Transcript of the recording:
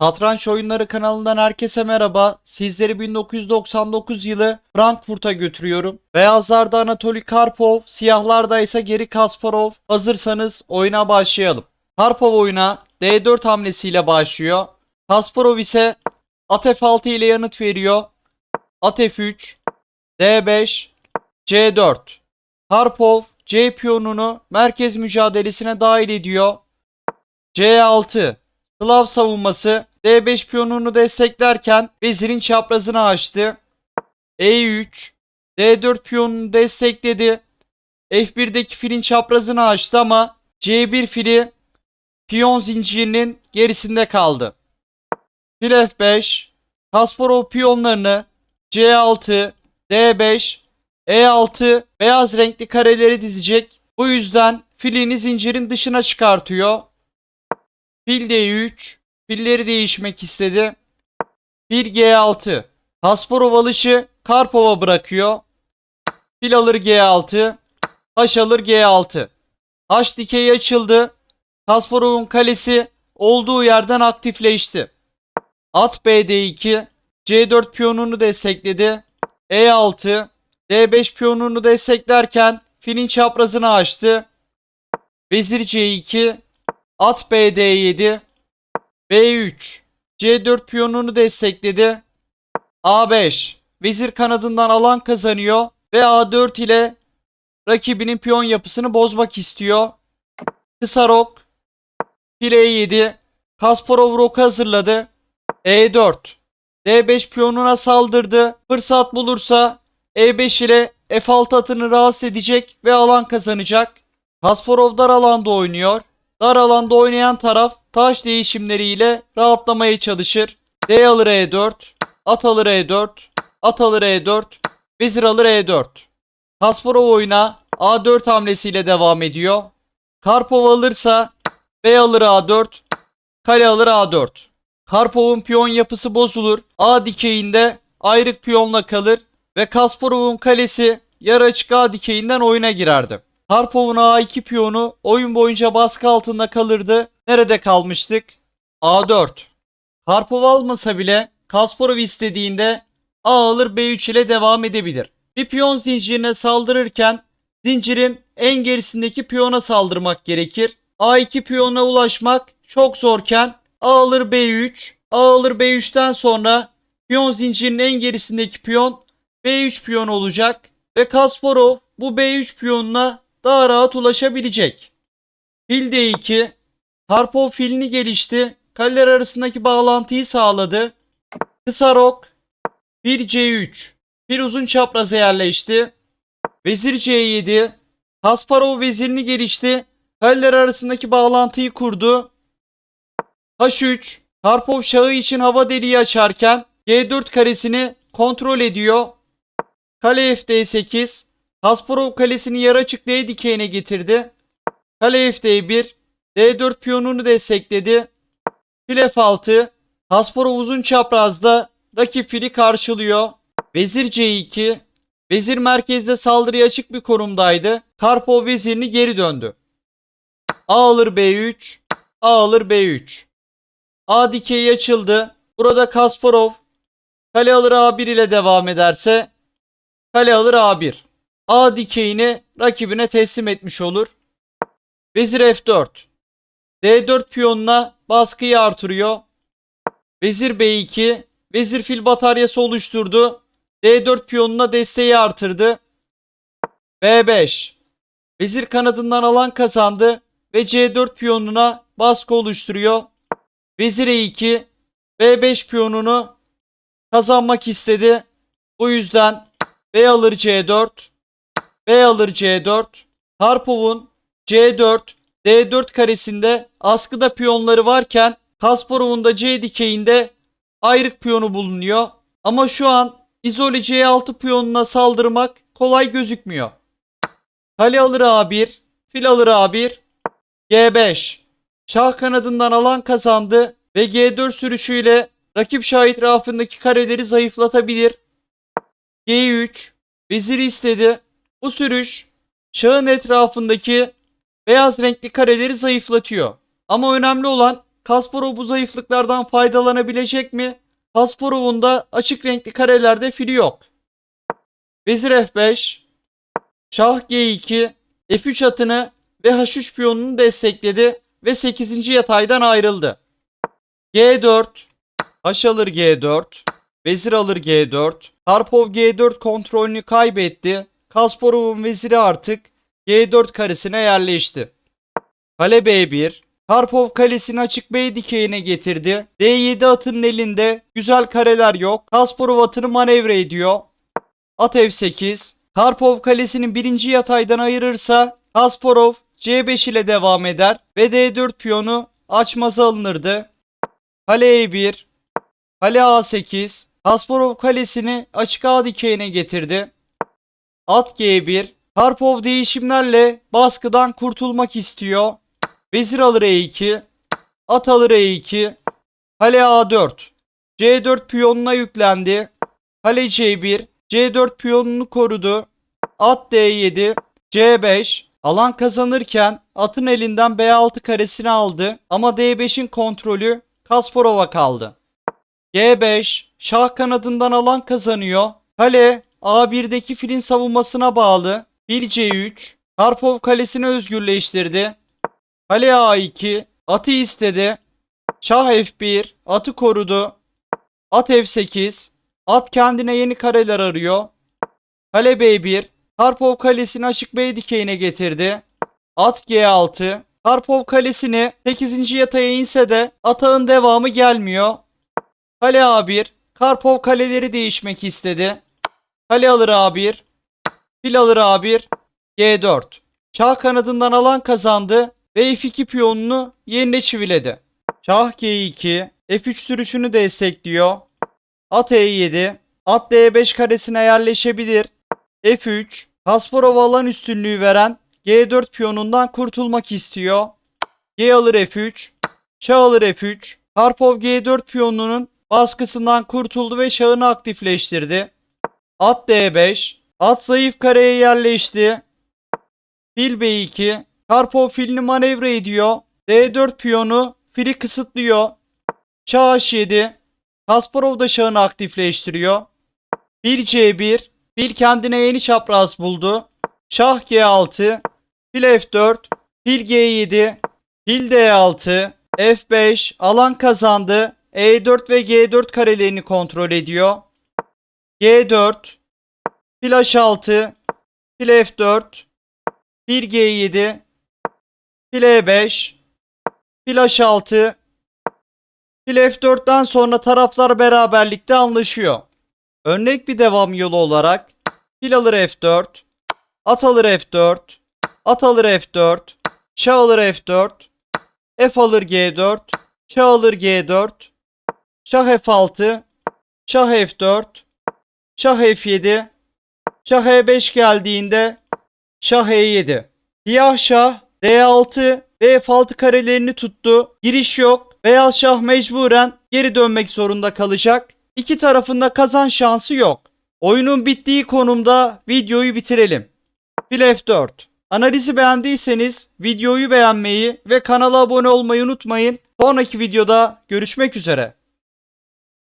Satranç Oyunları kanalından herkese merhaba. Sizleri 1999 yılı Frankfurt'a götürüyorum. Beyazlarda Anatoly Karpov, siyahlarda ise Geri Kasparov. Hazırsanız oyuna başlayalım. Karpov oyuna D4 hamlesiyle başlıyor. Kasparov ise at F6 ile yanıt veriyor. At F3, D5, C4. Karpov C piyonunu merkez mücadelesine dahil ediyor. C6 Slav savunması D5 piyonunu desteklerken vezirin çaprazını açtı. E3 D4 piyonunu destekledi. F1'deki filin çaprazını açtı ama C1 fili piyon zincirinin gerisinde kaldı. Fil F5 Kasparov piyonlarını C6 D5 E6 beyaz renkli kareleri dizecek. Bu yüzden filini zincirin dışına çıkartıyor. Fil D3. Filleri değişmek istedi. Fil G6. Kasparov alışı Karpov'a bırakıyor. Fil alır G6. Taş alır G6. Taş dikeyi açıldı. Kasparov'un kalesi olduğu yerden aktifleşti. At BD2. C4 piyonunu destekledi. E6. D5 piyonunu desteklerken filin çaprazını açtı. Vezir C2. At BD7. B3. C4 piyonunu destekledi. A5. Vezir kanadından alan kazanıyor ve A4 ile rakibinin piyon yapısını bozmak istiyor. Kısa rok. Fil E7. Kasparov roku hazırladı. E4. D5 piyonuna saldırdı. Fırsat bulursa E5 ile F6 atını rahatsız edecek ve alan kazanacak. Kasparov dar alanda oynuyor. Dar alanda oynayan taraf taş değişimleriyle rahatlamaya çalışır. D alır E4, at alır E4, at alır E4, vezir alır E4. Kasparov oyuna A4 hamlesiyle devam ediyor. Karpov alırsa B alır A4, kale alır A4. Karpov'un piyon yapısı bozulur. A dikeyinde ayrık piyonla kalır ve Kasparov'un kalesi yarı açık A dikeyinden oyuna girerdi. Karpov'un A2 piyonu oyun boyunca baskı altında kalırdı. Nerede kalmıştık? A4. Karpov almasa bile Kasparov istediğinde A alır B3 ile devam edebilir. Bir piyon zincirine saldırırken zincirin en gerisindeki piyona saldırmak gerekir. A2 piyona ulaşmak çok zorken A alır B3, A alır B3'ten sonra piyon zincirinin en gerisindeki piyon B3 piyon olacak ve Kasparov bu B3 piyonuna daha rahat ulaşabilecek. Fil D2, Karpov filini gelişti, kaleler arasındaki bağlantıyı sağladı. Kısa rok, Fil C3, fil uzun çapraza yerleşti. Vezir C7, Kasparov vezirini gelişti, kaleler arasındaki bağlantıyı kurdu. H3, Karpov şahı için hava deliği açarken G4 karesini kontrol ediyor. Kale FD8, Kasparov kalesini yarı açık D dikeyine getirdi. Kale FD1, D4 piyonunu destekledi. Fil F6, Kasparov uzun çaprazda rakip fili karşılıyor. Vezir C2, vezir merkezde saldırıya açık bir konumdaydı. Karpov vezirini geri döndü. A alır B3, A alır B3. A dikeyi açıldı. Burada Kasparov kale alır A1 ile devam ederse kale alır A1. A dikeyini rakibine teslim etmiş olur. Vezir F4. D4 piyonuna baskıyı artırıyor. Vezir B2. Vezir fil bataryası oluşturdu. D4 piyonuna desteği artırdı. B5. Vezir kanadından alan kazandı ve C4 piyonuna baskı oluşturuyor. Vezir E2 B5 piyonunu kazanmak istedi. Bu yüzden B alır C4 B alır C4 Karpov'un C4 D4 karesinde askıda piyonları varken Kasparov'un da C dikeyinde ayrık piyonu bulunuyor. Ama şu an izole C6 piyonuna saldırmak kolay gözükmüyor. Kale alır A1, fil alır A1, G5. Şah kanadından alan kazandı ve G4 sürüşüyle rakip şah etrafındaki kareleri zayıflatabilir. G3 veziri istedi. Bu sürüş şahın etrafındaki beyaz renkli kareleri zayıflatıyor. Ama önemli olan Kasparov bu zayıflıklardan faydalanabilecek mi? Kasparov'un da açık renkli karelerde fili yok. Vezir F5, Şah G2, F3 atını ve H3 piyonunu destekledi ve 8. yataydan ayrıldı. G4, H alır G4, Vezir alır G4, Karpov G4 kontrolünü kaybetti. Kasparov'un veziri artık G4 karesine yerleşti. Kale B1, Karpov kalesini açık B dikeyine getirdi. D7 atının elinde güzel kareler yok. Kasparov atını manevra ediyor. At F8. Karpov kalesinin birinci yataydan ayırırsa Kasparov C5 ile devam eder ve D4 piyonu açmaza alınırdı. Kale E1. Kale A8. Kasparov kalesini açık A dikeyine getirdi. At G1. Karpov değişimlerle baskıdan kurtulmak istiyor. Vezir alır E2. At alır E2. Kale A4. C4 piyonuna yüklendi. Kale C1. C4 piyonunu korudu. At D7. C5. Alan kazanırken atın elinden B6 karesini aldı ama D5'in kontrolü Kasparov'a kaldı. G5. Şah kanadından alan kazanıyor. Kale A1'deki filin savunmasına bağlı. Fil C3. Karpov kalesini özgürleştirdi. Kale A2. Atı istedi. Şah F1. Atı korudu. At F8. At kendine yeni kareler arıyor. Kale B1. Karpov kalesini açık B dikeyine getirdi. At G6. Karpov kalesini 8. yataya inse de atağın devamı gelmiyor. Kale A1. Karpov kaleleri değişmek istedi. Kale alır A1. Fil alır A1. G4. Şah kanadından alan kazandı ve F2 piyonunu yerine çiviledi. Şah G2. F3 sürüşünü destekliyor. At E7. At D5 karesine yerleşebilir. F3. Kasparov alan üstünlüğü veren G4 piyonundan kurtulmak istiyor. G alır F3. Şah alır F3. Karpov G4 piyonunun baskısından kurtuldu ve şahını aktifleştirdi. At D5. At zayıf kareye yerleşti. Fil B2. Karpov filini manevra ediyor. D4 piyonu fili kısıtlıyor. Şah H7. Kasparov da şahını aktifleştiriyor. Fil C1. Fil kendine yeni çapraz buldu. Şah G6. Fil F4. Fil G7. Fil D6. F5. Alan kazandı. E4 ve G4 karelerini kontrol ediyor. G4. Fil H6. Fil F4. Fil G7. Fil E5. Fil H6. Fil F4'ten sonra taraflar beraberlikte anlaşıyor. Örnek bir devam yolu olarak fil alır F4, at alır F4, at alır F4, şah alır F4, F alır G4, şah alır G4, şah F6, şah F4, şah F7, şah E5 geldiğinde şah E7. Siyah şah D6 ve F6 karelerini tuttu. Giriş yok. Beyaz şah mecburen geri dönmek zorunda kalacak. İki tarafında kazan şansı yok. Oyunun bittiği konumda videoyu bitirelim. Fil F4. Analizi beğendiyseniz videoyu beğenmeyi ve kanala abone olmayı unutmayın. Sonraki videoda görüşmek üzere.